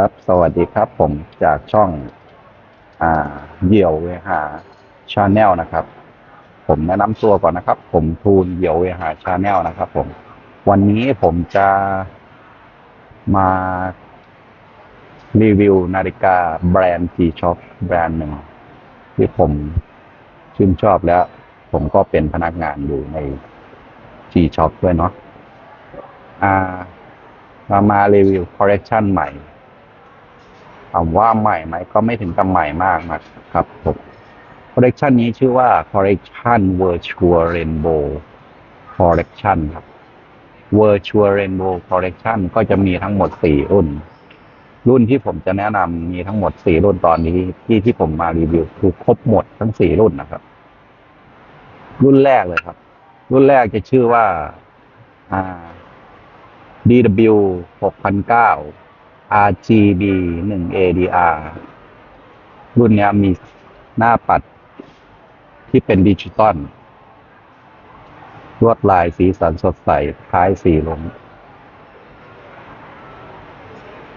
ครับ สวัสดีครับ ผมจากช่องอ่าเหยี่ยวเวหาชาแนลนะครับ ผมแนะนำตัวก่อนนะครับ ผมทูนเหยี่ยวเวหาชาแนลนะครับ ผม วันนี้ผมจะมารีวิวนาฬิกาแบรนด์ G-Shock แบรนด์หนึ่งที่ผมชื่นชอบแล้ว ผมก็เป็นพนักงานอยู่ใน G-Shock ด้วยเนาะอ่ามามารีวิวคอลเล t ชันใหม่ ถามว่าใหม่ไหมก็ไม่ถึงกับใหม่มากนะครับผมคอลเล t ชันนี้ชื่อว่าคอลเล t ชัน Virtual Rainbow Collection ครับ Virtual Rainbow Collection ก็จะมีทั้งหมด 4 รุ่น รุ่นที่ผมจะแนะนำมีทั้งหมด 4 รุ่นตอนนี้ที่ที่ผมมารีวิว คือครบหมดทั้ง 4 รุ่นนะครับ รุ่นแรกเลยครับ รุ่นแรกจะชื่อว่า DW 6 0 0 RGB 1 ADR รุ่นนี้มีหน้าปัดที่เป็นดิจิตอลลวดลายสีสันสดใสคล้ายสีลม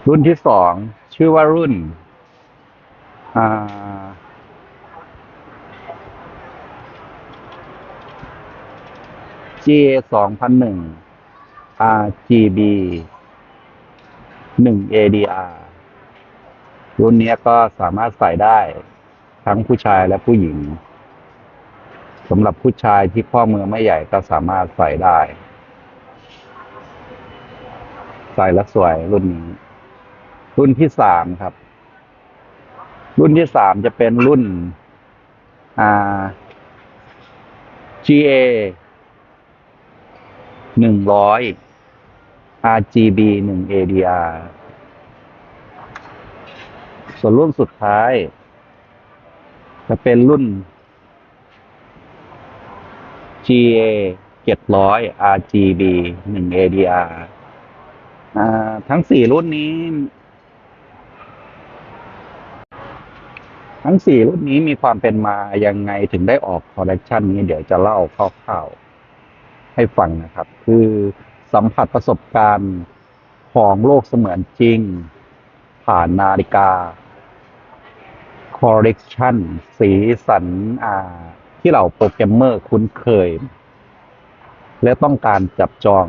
รุ่นที่สองชื่อว่ารุ่นอ่า GA 2001 RGB 1 ADR รุ่นนี้ก็สามารถใส่ได้ทั้งผู้ชายและผู้หญิงสำหรับผู้ชายที่ข้อมือไม่ใหญ่ก็สามารถใส่ได้ ใส่แล้วสวยรุ่นนี้ รุ่นที่สามครับ รุ่นที่สามจะเป็นรุ่นอ่า GA หนึ่งร้อย RGB หนึ่ง ADR ส่วนรุ่นสุดท้าย จะเป็นรุ่น GA เจ็ดร้อย RGB หนึ่ง ADR ทั้งสี่รุ่นนี้ ทั้งสี่รุ่นนี้มีความเป็นมายังไงถึงได้ออกคอลเลกชันนี้ เดี๋ยวจะเล่าคร่าวๆให้ฟังนะครับ คือ สัมผัสประสบการณ์ของโลกเสมือนจริง ผ่านนาฬิกาคอลเลกชันสีสันที่เหล่าโปรแกรมเมอร์คุ้นเคย และต้องการจับจอง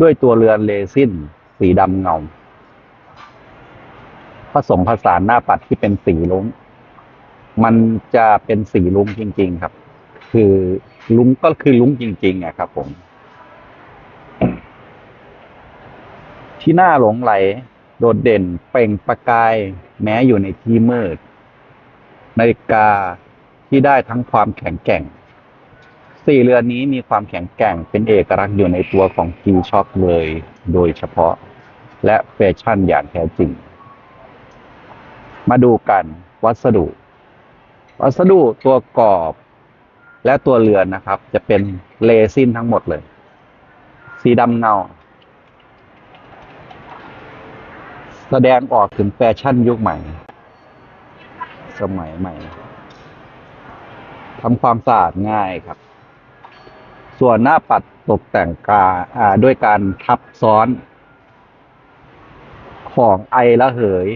ด้วยตัวเรือนเลซินสีดำเงา ผสมผสานหน้าปัดที่เป็นสีลุ้ง มันจะเป็นสีลุ้งจริง ๆ ครับ คือลุ้งก็คือลุ้งจริง ๆอะครับผม ที่น่าหลงไหล โดดเด่นเปล่งประกาย แม้อยู่ในที่มืด นาฬิกาที่ได้ทั้งความแข็งแกร่ง สี่เรือนนี้มีความแข็งแกร่งเป็นเอกลักษณ์อยู่ในตัวของ G-Shock เลยโดยเฉพาะ และแฟชั่นอย่างแท้จริง มาดูกันวัสดุ วัสดุตัวกรอบและตัวเรือนนะครับ จะเป็นเลซินทั้งหมดเลย สีดำเงา แสดงออกถึงแฟชั่นยุคใหม่ สมัยใหม่ทำความสะอาดง่ายครับ ส่วนหน้าปัดตกแต่งกาอ่าด้วยการทับซ้อน ของไอระเหย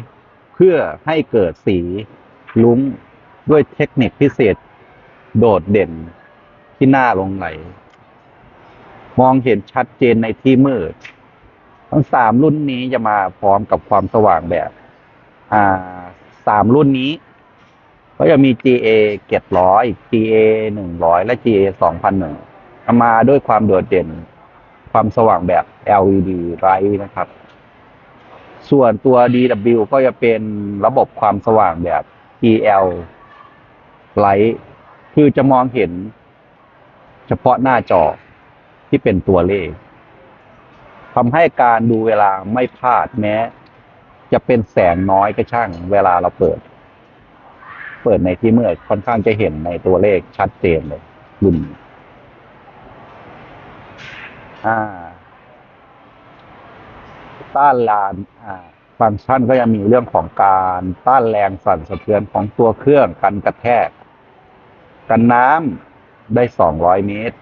เพื่อให้เกิดสีลุ้งด้วยเทคนิคพิเศษ โดดเด่นที่หน่าลงไหล มองเห็นชัดเจนในที่มืด ทั้งสามรุ่นนี้จะมาพร้อมกับความสว่างแบบ อ่าสามรุ่นนี้ ก็จะมี GA เจ็ดร้อย GA หนึ่งร้อยและ GA สองพันหนึ่งมาด้วยความโดดเด่น ความสว่างแบบ LED ไรนะครับ ส่วนตัว DW ก็จะเป็นระบบความสว่างแบบ EL ไลท์คือจะมองเห็นเฉพาะหน้าจอที่เป็นตัวเลข ทำให้การดูเวลาไม่พลาดแม้ จะเป็นแสงน้อยก็ช่าง เวลาเราเปิด เปิดในที่มืดค่อนข้างจะเห็นในตัวเลขชัดเจนเลยรุ่นอ่าต้านลานอ่าฟังก์ชันก็จะมีเรื่องของการต้านแรงสั่นสะเทือนของตัวเครื่องกันกระแทก กันน้ำได้ 200 เมตร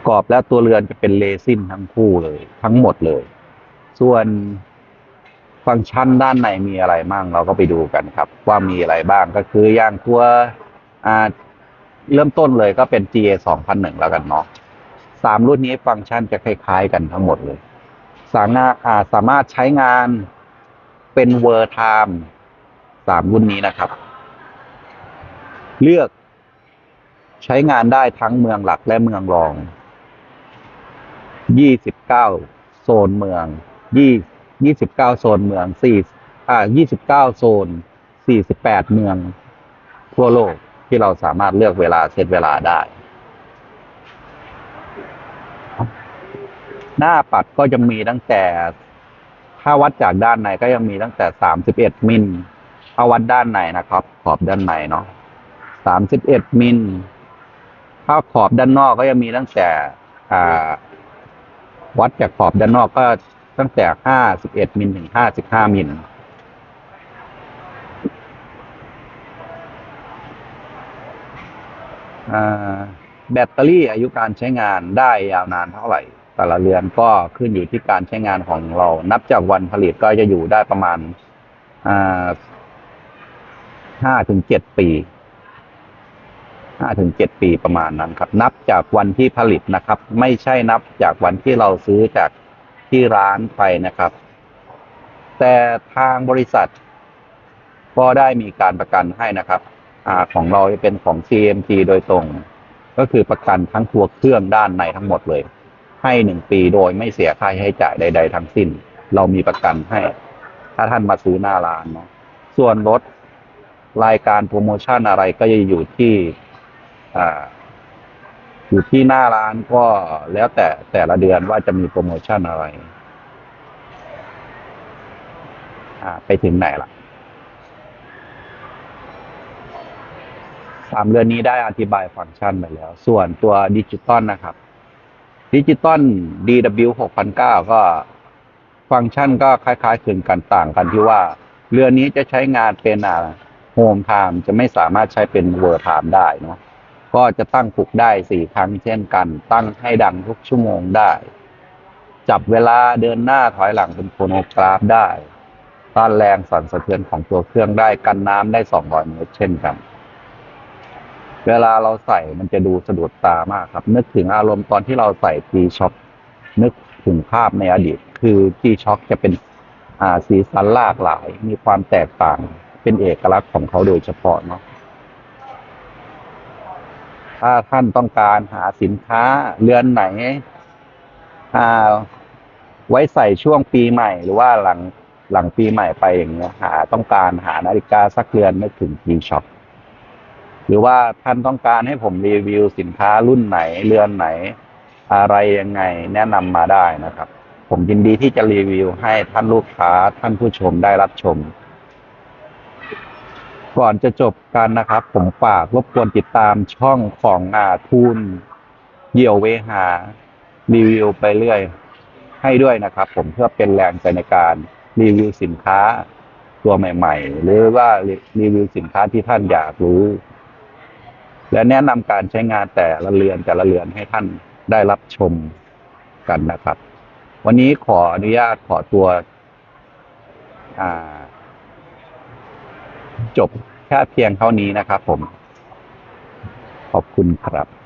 กกอบและตัวเรือนจะเป็นเลซินทั้งคู่เลย ทั้งหมดเลย ส่วนฟังก์ชันด้านในมีอะไรมั่งเราก็ไปดูกันครับ ว่ามีอะไรบ้างก็คืออย่างตัวเริ่มต้นเลยก็เป็น GA 2001 แล้วกันเนาะสามรุ่นนี้ฟังก์ชันจะคล้ายๆกันทั้งหมดเลย สามารถอ่าสามารถใช้งานเป็นเวอร์ไทม์สามรุ่นนี้นะครับ เลือกใช้งานได้ทั้งเมืองหลักและเมืองรอง 29โซนเมือง20 29โซนเมือง4อ่า29โซน48เมือง ทั่วโลกที่เราสามารถเลือกเวลาเซตเวลาได้ หน้าปัดก็จะมีตั้งแต่ ถ้าวัดจากด้านในก็ยังมีตั้งแต่31มิลถ้าวัดด้านในนะครับ ขอบด้านในเนาะ31มิลถ้าขอบด้านนอกก็ยังมีตั้งแต่อ่า วัดจากขอบด้านนอกก็ตั้งแต่51มิลถึง55มิลอ่าแบตเตอรี่อายุการใช้งานได้ยาวนานเท่าไหร่ แต่ละเรือนก็ขึ้นอยู่ที่การใช้งานของเรา นับจากวันผลิตก็จะอยู่ได้ประมาณอ่าห้าถึงเจ็ดปี ห้าถึงเจ็ดปีประมาณนั้นครับ นับจากวันที่ผลิตนะครับ ไม่ใช่นับจากวันที่เราซื้อจากที่ร้านไปนะครับ แต่ทางบริษัท ก็ได้มีการประกันให้นะครับอของเราเป็นของ CMT โดยตรง ก็คือประกันทั้งตัวเครื่องด้านในทั้งหมดเลย ให้หนึ่งปีโดยไม่เสียค่าใช้จ่ายใด ๆ ทั้งสิ้น เรามีประกันให้ ถ้าท่านมาซื้อหน้าร้านเนาะส่วนลดรายการโปรโมชั่นอะไรก็จะอยู่ที่ อ่าอยู่ที่หน้าร้านก็แล้วแต่แต่ละเดือนว่าจะมีโปรโมชั่นอะไร อ่า ไปถึงไหนล่ะสามเรือนนี้ได้อธิบายฟังก์ชันไปแล้ว ส่วนตัวดิจิตอลนะครับ ดิจิตอล DW 6009 ก็ฟังก์ชันก็คล้ายๆคลึงกันต่างกันที่ว่า เรือนนี้จะใช้งานเป็นอ่าโฮมไทม์จะไม่สามารถใช้เป็นเวอร์ไทม์ได้เนาะ ก็จะตั้งปลุกได้สี่ครั้งเช่นกัน ตั้งให้ดังทุกชั่วโมงได้ จับเวลาเดินหน้าถอยหลังเป็นโครโนกราฟได้ ต้านแรงสั่นสะเทือนของตัวเครื่องได้กันน้ำได้200เมตรเช่นกัน เวลาเราใส่มันจะดูสะดุดตามากครับ นึกถึงอารมณ์ตอนที่เราใส่ G Shock นึกถึงภาพในอดีต คือ G Shock จะเป็นอ่าสีสันหลากหลาย มีความแตกต่างเป็นเอกลักษณ์ของเขาโดยเฉพาะเนาะ ถ้าท่านต้องการหาสินค้าเรือนไหนอ่าไว้ใส่ช่วงปีใหม่ หรือว่าหลังหลังปีใหม่ไปอย่างเงี้ยหาต้องการหานาฬิกาสักเรือนนึกถึง G Shock หรือว่าท่านต้องการให้ผมรีวิวสินค้ารุ่นไหนเรือนไหน อะไรยังไง แนะนำมาได้นะครับ ผมยินดีที่จะรีวิวให้ท่านลูกค้าท่านผู้ชมได้รับชม ก่อนจะจบกันนะครับ ผมฝากรบกวนติดตามช่องของอาทูนเยี่ยวเวหา รีวิวไปเรื่อย ให้ด้วยนะครับ ผมเพื่อเป็นแรงใจในการรีวิวสินค้าตัวใหม่ ๆ หรือว่ารีวิวสินค้าที่ท่านอยากรู้ และแนะนำการใช้งานแต่ละเรือนแต่ละเรือนให้ท่านได้รับชมกันนะครับ วันนี้ขออนุญาตขอตัว อ่า จบแค่เพียงเท่านี้นะครับผม ขอบคุณครับ